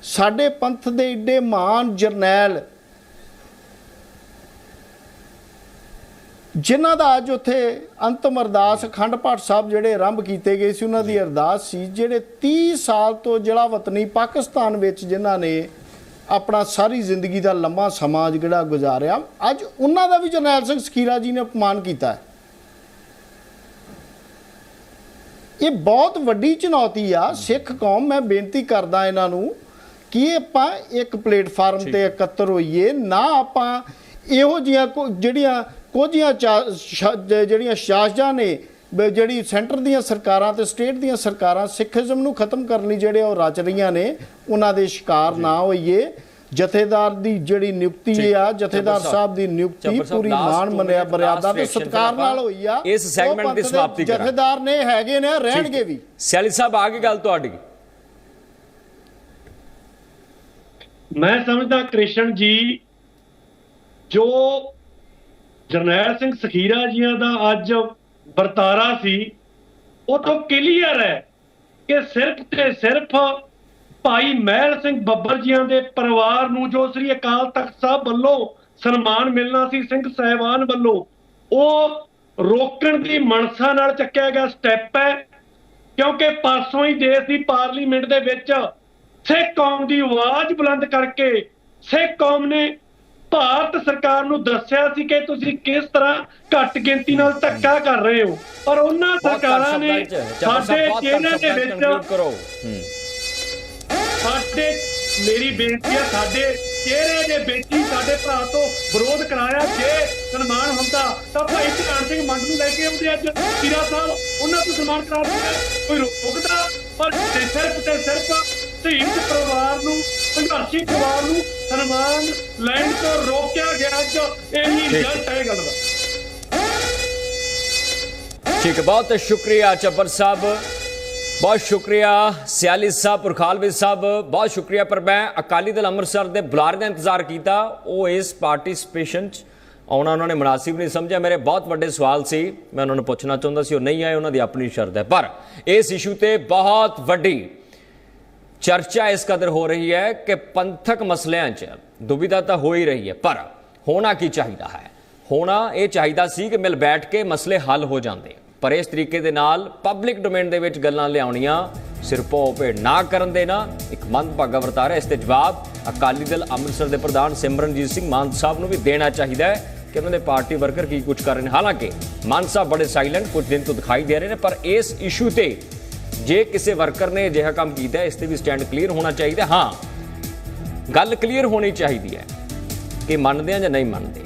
ਸਾਡੇ ਪੰਥ ਦੇ ਏਡੇ ਮਹਾਨ ਜਰਨੈਲ ਜਿਨ੍ਹਾਂ ਦਾ ਅੱਜ ਉੱਥੇ ਅੰਤਮ ਅਰਦਾਸ ਅਖੰਡ ਪਾਠ ਸਾਹਿਬ ਜਿਹੜੇ ਆਰੰਭ ਕੀਤੇ ਗਏ ਸੀ, ਉਹਨਾਂ ਦੀ ਅਰਦਾਸ ਸੀ, ਜਿਹੜੇ 30 ਸਾਲ ਤੋਂ ਜਿਹੜਾ ਵਤਨੀ ਪਾਕਿਸਤਾਨ ਵਿੱਚ ਜਿਨ੍ਹਾਂ ਨੇ ਆਪਣਾ ਸਾਰੀ ਜ਼ਿੰਦਗੀ ਦਾ ਲੰਮਾ ਸਮਾਂ ਜਿਹੜਾ ਗੁਜ਼ਾਰਿਆ। ਅੱਜ ਉਹਨਾਂ ਦਾ ਵੀ ਜਰਨੈਲ ਸਿੰਘ ਸਖੀਰਾ ਜੀ ਨੇ ਅਪਮਾਨ ਕੀਤਾ ਹੈ। ਇਹ ਬਹੁਤ ਵੱਡੀ ਚੁਣੌਤੀ ਆ। ਸਿੱਖ ਕੌਮ ਮੈਂ ਬੇਨਤੀ ਕਰਦਾ ਇਹਨਾਂ ਨੂੰ ਕਿ ਆਪਾਂ ਇੱਕ ਪਲੇਟਫਾਰਮ ਤੇ ਇਕੱਤਰ ਹੋਈਏ। ਨਾ ਆਪਾਂ ਇਹੋ ਜੀਆਂ ਜਿਹੜੀਆਂ ਕੁਝੀਆਂ ਜਿਹੜੀਆਂ ਸ਼ਾਸਜਾਂ ਨੇ ਜਿਹੜੀ ਸੈਂਟਰ ਦੀਆਂ ਸਰਕਾਰਾਂ ਤੇ ਸਟੇਟ ਦੀਆਂ ਸਰਕਾਰਾਂ ਸਿੱਖੀਜ਼ਮ ਨੂੰ ਖਤਮ ਕਰਨ ਲਈ ਜਿਹੜੇ ਉਹ ਰਚ ਰਹੀਆਂ ਨੇ ਉਹਨਾਂ ਦੇ ਸ਼ਿਕਾਰ ਨਾ ਹੋਈਏ। ਜਥੇਦਾਰ ਦੀ ਜਿਹੜੀ ਨਿਯੁਕਤੀ। ਆ ਜਥੇਦਾਰ ਸਾਹਿਬ ਦੀ ਨਿਯੁਕਤੀ ਪੂਰੀ two ਮਰਿਆ last ਤੇ ਸਤਿਕਾਰ ਨਾਲ ਹੋਈ ਆ। ਇਸ ਪੰਥ ਦੀ ਸਮਾਪਤੀ ਕਰਾਂਗੇ। ਜਥੇਦਾਰ ਨੇ ਹੈਗੇ ਨੇ ਰਹਿਣਗੇ ਵੀ। ਸਿਆਲੀ ਸਾਹਿਬ ਆ ਗਈ ਗੱਲ ਤੁਹਾਡੀ। ਮੈਂ ਸਮਝਦਾ ਕ੍ਰਿਸ਼ਨ ਜੀ ਜੋ ਜਰਨੈਲ ਸਿੰਘ ਸਖੀਰਾ ਜੀਆਂ ਦਾ ਅੱਜ ਵਰਤਾਰਾ ਸੀ, ਉਹ ਤੋਂ ਕਲੀਅਰ ਹੈ ਕਿ ਸਿਰਫ ਤੇ ਸਿਰਫ ਭਾਈ ਮਹਿਲ ਸਿੰਘ ਬੱਬਰ ਜੀਆਂ ਦੇ ਪਰਿਵਾਰ ਨੂੰ ਜੋ ਸ੍ਰੀ ਅਕਾਲ ਤਖਤ ਸਾਹਿਬ ਵੱਲੋਂ ਸਨਮਾਨ ਮਿਲਣਾ ਸੀ, ਸਿੰਘ ਸਹਿਬਾਨ ਵੱਲੋਂ, ਉਹ ਰੋਕਣ ਦੀ ਮਨਸਾ ਨਾਲ ਚੱਕਿਆ ਗਿਆ ਸਟੈਪ ਹੈ, ਕਿਉਂਕਿ ਪਰਸੋਂ ਹੀ ਦੇਸ਼ ਦੀ ਪਾਰਲੀਮੈਂਟ ਦੇ ਵਿੱਚ ਸਿੱਖ ਕੌਮ ਦੀ ਆਵਾਜ਼ ਬੁਲੰਦ ਕਰਕੇ ਸਿੱਖ ਕੌਮ ਨੇ ਭਾਰਤ ਸਰਕਾਰ ਨੂੰ ਦੱਸਿਆ ਸੀ ਕਿ ਤੁਸੀਂ ਕਿਸ ਤਰ੍ਹਾਂ ਘੱਟ ਗਿਣਤੀ ਨਾਲ ਧੱਕਾ ਕਰ ਰਹੇ ਹੋ। ਪਰ ਉਹਨਾਂ ਸਰਕਾਰਾਂ ਨੇ ਸਾਡੇ ਚਿਹਰਿਆਂ ਦੇ ਵਿੱਚ ਸਾਡੇ ਮੇਰੀ ਬੇਨਤੀ ਹੈ ਸਾਡੇ ਚਿਹਰੇ ਦੇ ਵਿੱਚ ਹੀ ਸਾਡੇ ਭਰਾ ਤੋਂ ਵਿਰੋਧ ਕਰਾਇਆ ਜੇ ਸਨਮਾਨ ਹੁੰਦਾ ਤਾਂ ਭਾਈ ਧਿਆਨ ਸਿੰਘ ਮੰਡ ਨੂੰ ਲੈ ਕੇ ਆਉਂਦੇ ਅੱਜ ਕੀਰਾ ਸਾਹਿਬ ਉਹਨਾਂ ਤੋਂ ਸਨਮਾਨ ਕਰਾ ਦਿੰਦੇ ਕੋਈ ਰੋਕਦਾ ਪਰ ਸਿਰਫ ਤੇ ਸਿਰਫ ਸ਼ਹੀਦ ਪਰਿਵਾਰ ਨੂੰ ਸੰਘਰਸ਼ੀ ਪਰਿਵਾਰ ਨੂੰ ਸਨਮਾਨ ਲੈਣ ਤੋਂ ਰੋਕਿਆ ਗਿਆ ਅੱਜ ਇਹੀ ਰਿਜ਼ਲਟ ਹੈ ਗੱਲ ਦਾ। ਠੀਕ ਬਹੁਤ ਸ਼ੁਕਰੀਆ ਚੱਬਰ ਸਾਹਿਬ ਬਹੁਤ ਸ਼ੁਕਰੀਆ ਸਿਆਲੀ ਸਾਹਿਬ ਪੁਰਖਾਲਵੀ ਸਾਹਿਬ ਬਹੁਤ ਸ਼ੁਕਰੀਆ। ਪਰ ਮੈਂ ਅਕਾਲੀ ਦਲ ਅੰਮ੍ਰਿਤਸਰ ਦੇ ਬੁਲਾਰੇ ਦਾ ਇੰਤਜ਼ਾਰ ਕੀਤਾ ਉਹ ਇਸ ਪਾਰਟਿਸਿਪੇਸ਼ਨ ਚ ਆਉਣਾ ਉਹਨਾਂ ਨੇ ਮੁਨਾਸਿਬ ਨਹੀਂ ਸਮਝਿਆ। ਮੇਰੇ ਬਹੁਤ ਵੱਡੇ ਸਵਾਲ ਸੀ ਮੈਂ ਉਹਨਾਂ ਨੂੰ ਪੁੱਛਣਾ ਚਾਹੁੰਦਾ ਸੀ ਉਹ ਨਹੀਂ ਆਏ ਉਹਨਾਂ ਦੀ ਆਪਣੀ ਸ਼ਰਤ ਹੈ। ਪਰ ਇਸ ਇਸ਼ੂ ਤੇ ਬਹੁਤ ਵੱਡੀ ਚਰਚਾ ਇਸ ਕਦਰ ਹੋ ਰਹੀ ਹੈ ਕਿ ਪੰਥਕ ਮਸਲਿਆਂ 'ਚ ਦੁਬਿਧਾ ਤਾਂ ਹੋ ਹੀ ਰਹੀ ਹੈ, ਪਰ ਹੋਣਾ ਕੀ ਚਾਹੀਦਾ ਹੈ? ਹੋਣਾ ਇਹ ਚਾਹੀਦਾ ਸੀ ਕਿ ਮਿਲ ਬੈਠ ਕੇ ਮਸਲੇ ਹੱਲ ਹੋ ਜਾਂਦੇ। ਪਰ ਇਸ ਤਰੀਕੇ ਦੇ ਨਾਲ ਪਬਲਿਕ ਡੋਮੇਨ ਦੇ ਵਿੱਚ ਗੱਲਾਂ ਲਿਆਉਣੀਆਂ ਸਿਰਪੋ ਭੇਡ ਨਾ ਕਰਨ ਦੇਣਾ, ਇੱਕ ਮੰਦਭਾਗਾ ਵਰਤਾਰਾ ਇਸ ਤੇ ਜਵਾਬ ਅਕਾਲੀ ਦਲ ਅੰਮ੍ਰਿਤਸਰ ਦੇ ਪ੍ਰਧਾਨ ਸਿਮਰਨਜੀਤ ਸਿੰਘ ਮਾਨ ਸਾਹਿਬ ਨੂੰ ਵੀ ਦੇਣਾ ਚਾਹੀਦਾ ਹੈ ਕਿ ਉਹਨਾਂ ਦੇ ਪਾਰਟੀ ਵਰਕਰ ਕੀ ਕੁਝ ਕਰ ਰਹੇ ਨੇ। ਹਾਲਾਂਕਿ ਮਾਨ ਸਾਹਿਬ ਬੜੇ ਸਾਇਲੈਂਟ ਕੁਝ ਦਿਨ ਤੋਂ ਦਿਖਾਈ ਦੇ ਰਹੇ ਨੇ, ਪਰ ਇਸ ਇਸ਼ੂ ਤੇ ਜੇ ਕਿਸੇ ਵਰਕਰ ਨੇ ਅਜਿਹਾ ਕੰਮ ਕੀਤਾ, ਇਸ ਤੇ ਵੀ ਸਟੈਂਡ ਕਲੀਅਰ ਹੋਣਾ ਚਾਹੀਦਾ। ਹਾਂ, ਗੱਲ ਕਲੀਅਰ ਹੋਣੀ ਚਾਹੀਦੀ ਹੈ ਕਿ ਮੰਨਦੇ ਆ ਜਾਂ ਨਹੀਂ ਮੰਨਦੇ।